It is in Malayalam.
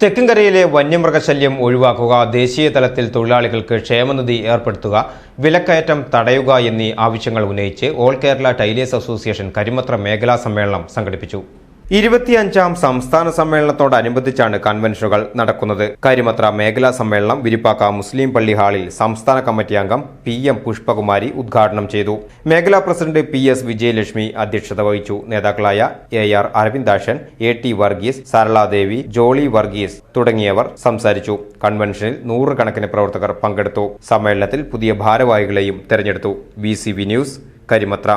തെക്കൻകരയിലെ വന്യമൃഗശല്യം ഒഴിവാക്കുക ദേശീയ തലത്തിൽ തൊഴിലാളികൾക്ക് ക്ഷേമനിധി ഏർപ്പെടുത്തുക വിലക്കയറ്റം തടയുക എന്നീ ആവശ്യങ്ങൾ ഉന്നയിച്ച് all Kerala tailors association Karimathra മേഖലാ സമ്മേളനം സംഘടിപ്പിച്ചു. ഇരുപത്തിയഞ്ചാം സംസ്ഥാന സമ്മേളനത്തോടനുബന്ധിച്ചാണ് കൺവെൻഷനുകൾ നടക്കുന്നത്. കരിമത്ര മേഖലാ സമ്മേളനം വിരിപ്പാക്ക മുസ്ലിം പള്ളി ഹാളിൽ സംസ്ഥാന കമ്മിറ്റി അംഗം പി എം പുഷ്പകുമാരി ഉദ്ഘാടനം ചെയ്തു. മേഖലാ പ്രസിഡന്റ് പി എസ് വിജയലക്ഷ്മി അധ്യക്ഷത വഹിച്ചു. നേതാക്കളായ A R Aravindashan A T Varghese Saraladevi Jolly Varghese തുടങ്ങിയവർ സംസാരിച്ചു. കൺവെൻഷനിൽ നൂറുകണക്കിന് പ്രവർത്തകർ പങ്കെടുത്തു. സമ്മേളനത്തിൽ പുതിയ ഭാരവാഹികളെയും തെരഞ്ഞെടുത്തു. B news Karimathra.